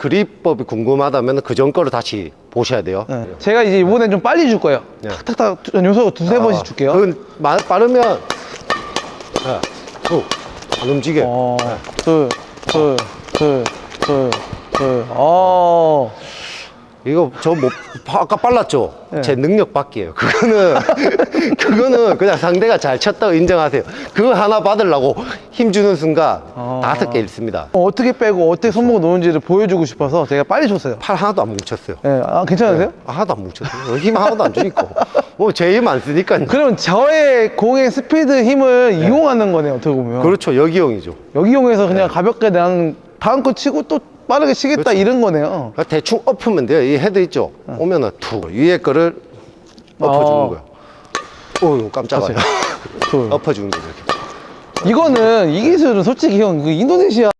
그립법이 궁금하다면 그전 거를 다시 보셔야 돼요. 네. 제가 이제 이번엔 좀 빨리 줄 거예요. 네. 탁탁탁 연속 두세 번씩 줄게요. 그건 마- 빠르면 자, 툭, 안 움직여. 어, 둘, 둘, 둘, 둘, 둘. 어. 이거 저뭐 아까 빨랐죠? 네. 제 능력 밖이에요. 그거는 그거는 그냥 상대가 잘 쳤다고 인정하세요. 그거 하나 받으려고 힘 주는 순간 어. 다섯 개 잃습니다. 어, 어떻게 빼고 어떻게 손목을 놓는지를 보여주고 싶어서 제가 빨리 줬어요. 팔 하나도 안 뭉쳤어요. 예, 아, 괜찮으세요? 아, 하나도 안 뭉쳤어요. 힘 하나도 안 주니까. 뭐제 힘 안 쓰니까요. 그럼 저의 공의 스피드 힘을 이용하는 거네요, 어떻게 보면. 그렇죠. 여기형이죠. 여기 이용해서 그냥 가볍게 나는 다음 거 치고 또 빠르게 치겠다 그렇죠. 이런 거네요. 그러니까 대충 엎으면 돼요. 이 헤드 있죠? 오면은 툭. 위에 거를 엎어주는 어. 거예요. 어휴, 깜짝이야. 둘. 엎어주는 거예요. 이렇게. 이거는 이 기술은 솔직히 형, 그 인도네시아